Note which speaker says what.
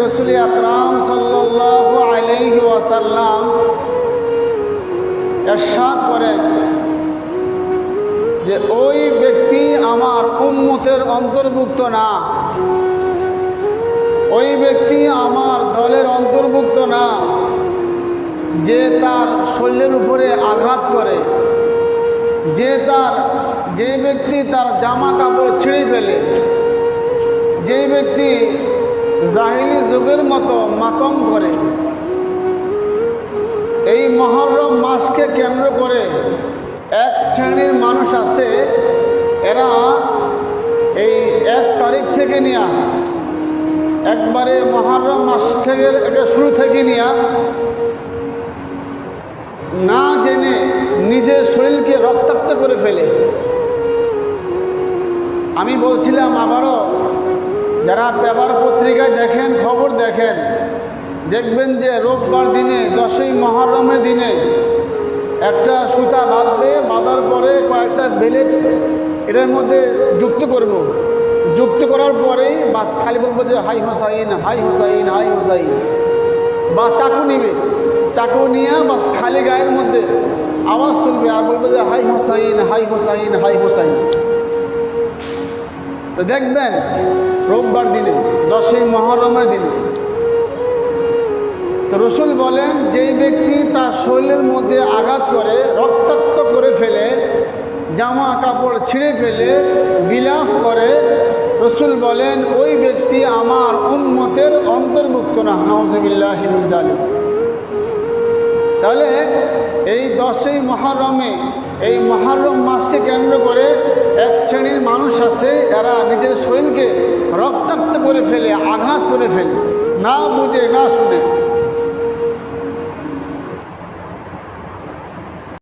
Speaker 1: রসুল এরশাদ করেন যে ওই ব্যক্তি আমার উম্মতের অন্তর্ভুক্ত না। ওই ব্যক্তি আমার দলের অন্তর্ভুক্ত না। যে তার শরীরের উপরে আঘাত করে। যে তার, যে ব্যক্তি তার জামা কাপড় ছিঁড়ে ফেলে। যে ব্যক্তি জাহিলি যুগের মতো মাতম করে। এই মহরম মাসকে কেন্দ্র করে এক শ্রেণির মানুষ আছে, এরা এই এক তারিখ থেকে নিয়ে, একবারে মহরম মাস থেকে, এটা শুরু থেকে নিয়ে, না জেনে নিজের শরীরকে রক্তাক্ত করে ফেলে। আমি বলছিলাম আবারও, যারা পেপার পত্রিকায় দেখেন। দেখবেন যে রোববার দিনে, দশই মহরমের দিনে একটা সুতা বাঁধবে, বাঁধার পরে কয়েকটা বেলেট এটার মধ্যে যুক্ত করব। যুক্ত করার পরেই বাস খালি বলব যে, হাই হোসাইন হাই হোসাইন হাই হোসাইন। বা চাকু নিবে। চাকু নিয়ে বাস খালি গায়ের মধ্যে আওয়াজ তুলবে আর বলবে যে, হাই হোসাইন হাই হোসাইন হাই হোসাইন। তো দেখবেন রোববার দিনে, দশই মহরমের দিনে রসুল বলেন, যেই ব্যক্তি তার শরীরের মধ্যে আঘাত করে, রক্তাক্ত করে ফেলে, জামা কাপড় ছিঁড়ে ফেলে, বিলাপ করে, রসুল বলেন, ওই ব্যক্তি আমার উন্মতের অন্তর্ভুক্ত না। নজবিল্লাহ জালিম তাহলে এই দশই মহারমে, এই মহারম মাসকে কেন্দ্র করে এক শ্রেণির মানুষ আছে, এরা নিজের শরীরকে রক্তাক্ত করে ফেলে, আঘাত করে ফেলে। না বুঝে, না শুনে।